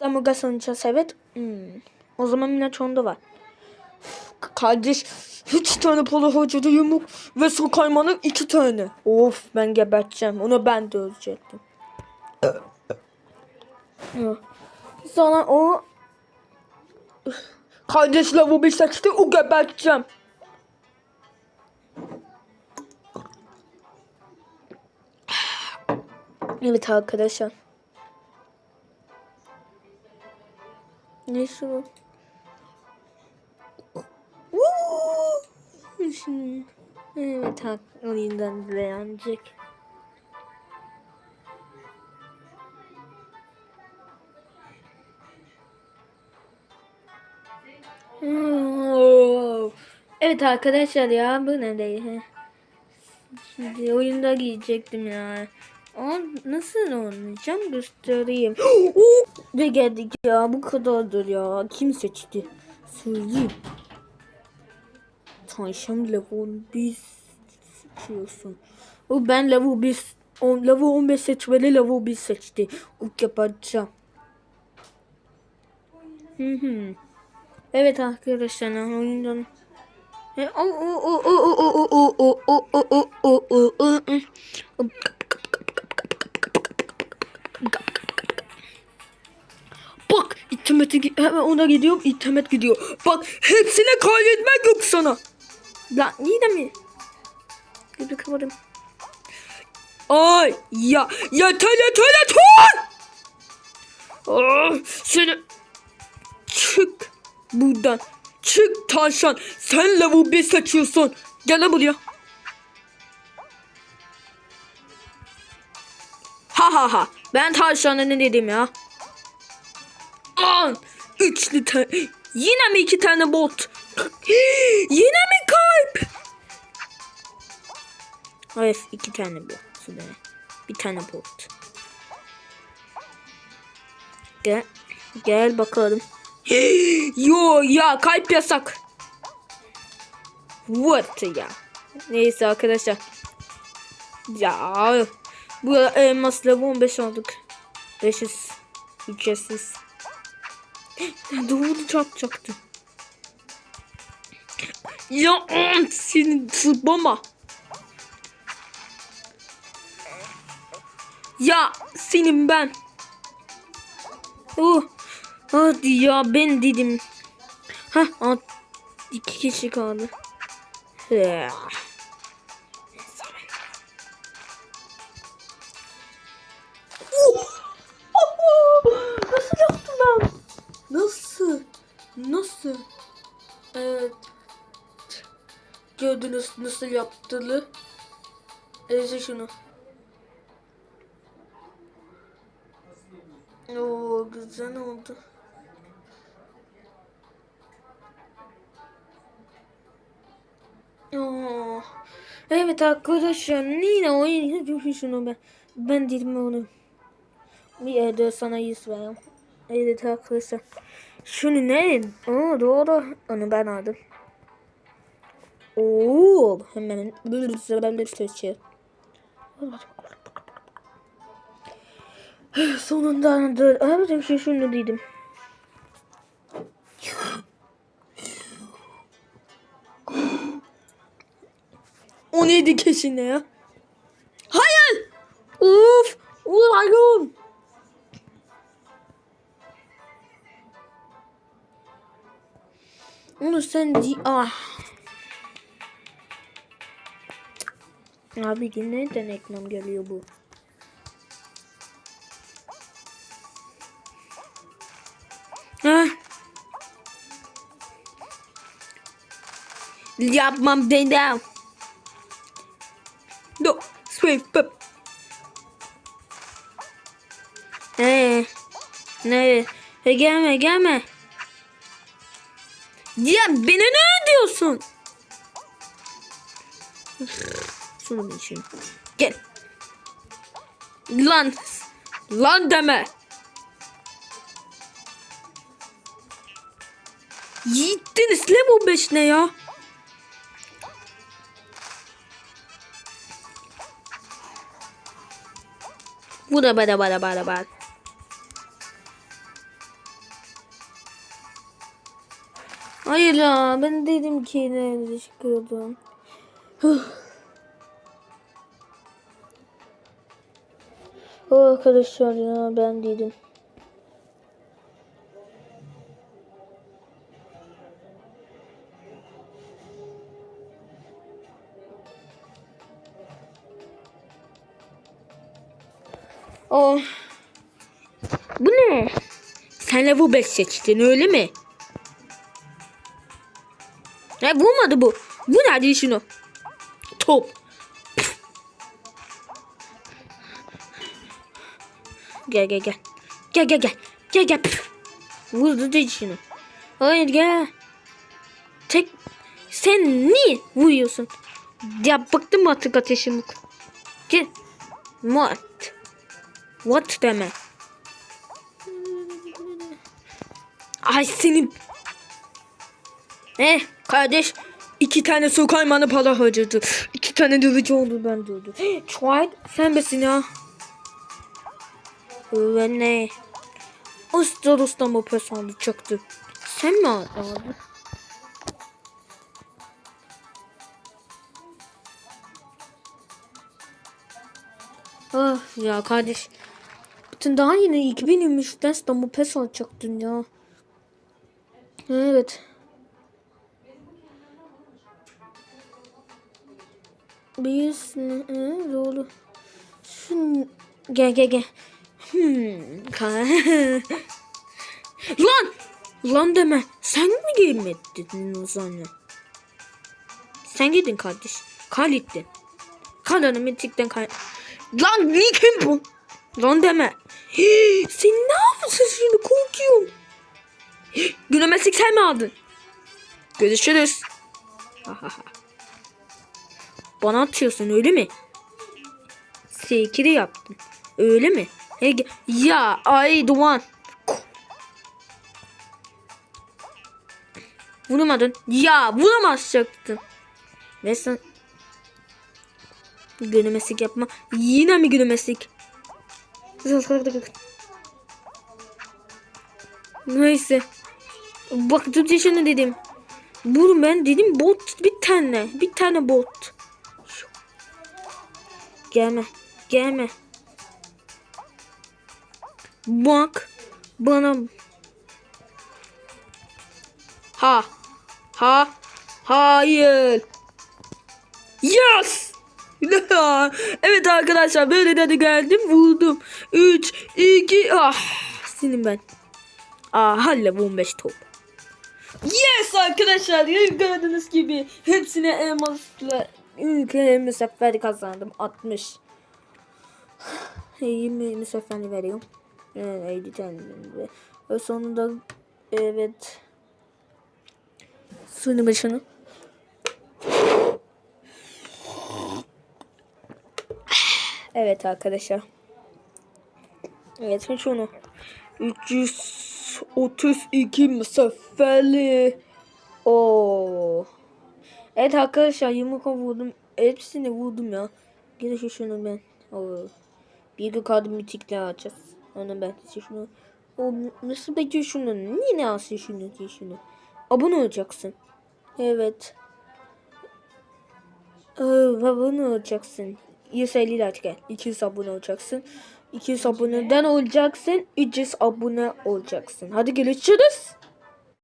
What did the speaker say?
Ama kazanacağız evet. Hmm. O zaman Miraç onda var. Kardeş hiç tane polo hocada yumruk ve su kaymanı iki tane. Of ben geberteceğim. Onu ben de ölecektim. Sonra o Kardeş lavabo bir seçti o geberteceğim. Evet arkadaşlar. Ne şu? Şimdi- Evet oyundan beğenecek. Oo. Evet arkadaşlar ya bu ne değil. Şimdi oyunda giyecektim ya. Ama nasıl oynayacağım göstereyim. Ve geldik ya bu kadardır ya. Kim seçti? Söyleyeyim. Tanışam level 1 seçiyorsun. O ben level 1 on, level 15 seçmeli level 1 seçti. O yapacağım. Hı hı. Evet arkadaşlar oyundan E, o o o o o o o o o o o o o o Bak internete hemen ona gidiyorum internet gidiyor. Bak hepsine kaydetmek yok sana. Lan yine mi? Bir kapadım. Ay ya yeter yeter yeter. Ah, seni çık buradan. Çık tavşan. Sen level 1 seçiyorsun. Gel lan buraya. Ha ha ha. Ben tavşana ne dedim ya? An. Üçlü tane. Yine mi iki tane bot? Yine mi kalp? Hayır iki tane bot. Bir tane bot. Gel. Gel bakalım. Yo ya kalp yasak. What ya? Neyse arkadaşlar. Ya bu elmas level 15 olduk. 500 ücretsiz. Doğru çarpacaktı. Ya am, senin zıbama. Ya senin ben. Oh. Hadi ya ben dedim. Ha iki kişi kaldı. Ya. Evet. Gördünüz nasıl yaptığını. Eze şunu. Oo güzel oldu. Oo. Evet arkadaşlar yine oyun şunu ben. Ben dedim onu. Bir yerde sana yüz veriyorum. Evet arkadaşlar. Şunu ne? Oo doğru. Onu ben aldım. Oo hemen böyle seçiyor. Sonunda anladım. Evet bir şey şunu dedim. O neydi keşine ya? Hayır! Uf! Ulan! Onu sen di... Ah. Abi nereden ekran geliyor bu? Ha? Yapmam dedim. No, swift up. Ne? Ne? E, gelme gelme. Ya beni ne diyorsun? Şunu şey. Gel. Lan. Lan deme. Yiğittiniz level 5 ne ya? Bu da bana bana bana bana. Hayır ya ben dedim ki ne çıkıyordum. Oh, arkadaşlar ya ben dedim. Oh. Bu ne? Sen level 5 seçtin öyle mi? Ya vurmadı bu. Bu nerede şunu? Top. Gel gel gel. Gel gel gel. Gel gel. Vurdu dedi şunu. Hayır gel. Tek sen niye vuruyorsun? Ya bıktım artık ateşim. Gel. What? What deme. Ay senin. Eh kardeş iki tane su kaymanı para harcadı. İki tane dövücü oldu ben dövdüm. Tried sen misin ya? Ve ne? Usta mı pes aldı çıktı. Sen mi aldın? Ah ya kardeş. Bütün daha yeni 2023'ten İstanbul pes alacaktın ya. Evet. Biz ne? Doğru. Şun... Gel gel gel. Hmm. Lan! Lan deme. Sen mi girmedin o zaman? Sen gidin kardeş. Kalittin. Kalanı mitikten kal... Lan ne kim bu? Lan deme. Sen ne yapıyorsun şimdi korkuyorum. Gülemezlik sen mi aldın? Görüşürüz. Bana atıyorsun öyle mi? Sekiri yaptın. Öyle mi? He, ge- ya ay duman. Vuramadın. Ya vuramazsaktın. Ve sen Gülümesik yapma. Yine mi gülümesik? Neyse. Baktım şunu dedim. Bunu ben dedim bot bir tane. Bir tane bot. Gelme. Gelme. Bak. Bana. Ha. Ha. Hayır. Yes. evet arkadaşlar böyle dedi geldim vurdum. 3 2 ah senin ben. Aa halle 15 top. Yes arkadaşlar gördüğünüz gibi hepsine elmasla ilk elmas seferi kazandım 60. 20 elmas seferi veriyorum. Evet 50 tane ve sonunda evet sunu başını Evet arkadaşlar. Evet şunu. 332 mesafeli. Oo. Evet arkadaşlar yumruka vurdum. Hepsini vurdum ya. Gene şu şunu ben. Oo. Bir gün kaldı mitikle açacağız. Onu ben size şunu. O nasıl peki şunu? Niye alsın şunu diye şunu? Abone olacaksın. Evet. Ee, abone olacaksın. 150 like gel. 200 abone olacaksın. 200 aboneden olacaksın. 300 abone olacaksın. Hadi görüşürüz.